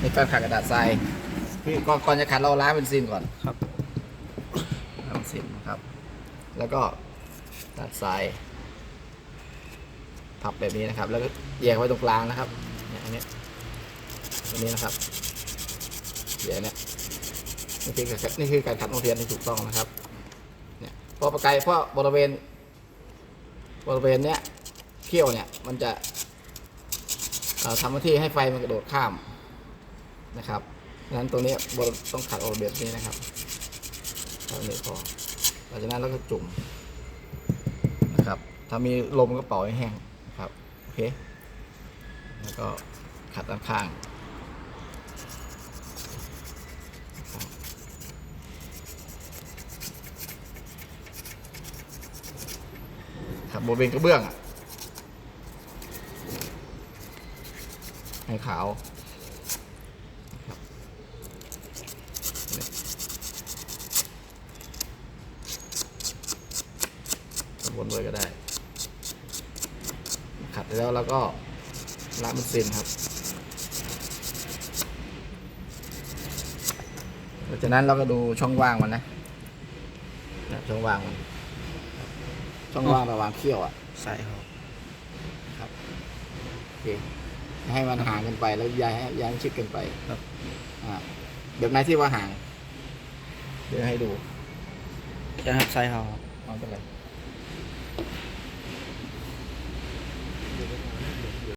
นี่การขัดกระดาษทรายคือก่อนก่อนจะขัดเราล้างเป็นซินก่อนครับล้างเป็นซินนะครับ แล้วก็กระดาษทรายพับแบบนี้นะครับ แล้วก็แยกไว้ตรงกลางนะครับเนี่ยอันนี้อันนี้นะครับเดี๋ยวเนี่ยนี่คือการนี่คือการขัดโนเทียนที่ถูกต้องนะครับเนี่ยเพราะประกายเพราะบริเวณ บริเวณเนี้ยเขี้ยวเนี่ยมันจะเอ่อทำหน้าที่ให้ไฟมันกระโดดข้าม นะครับดังนั้นตรงนี้บริต้องขัดออกแบบนี้นะครับเท่านี้พอหลังจากนั้นเราก็จุ่มนะครับ ถ้ามีลมก็เป่าให้แห้งครับโอเคแล้วก็ขัดด้านข้างครับบริเวณกระเบื้องอะให้ขาวนะครับนี่ วนเลยก็ได้ ขัดแล้วแล้วก็ล้างมันเซนครับ หลังจากนั้นเราก็ดูช่องว่างมันนะนะช่องว่างมัน ช่องว่างระหว่างเขี้ยวอะ ใส่ครับ ครับโอเคให้มันห่างกันไปแล้วย้ายให้ย้ายมันชิดกันไป ครับ อ่า แบบไหนที่ว่าห่าง เดี๋ยวให้ดูจะครับใส่เขาครับเอาเป็นไร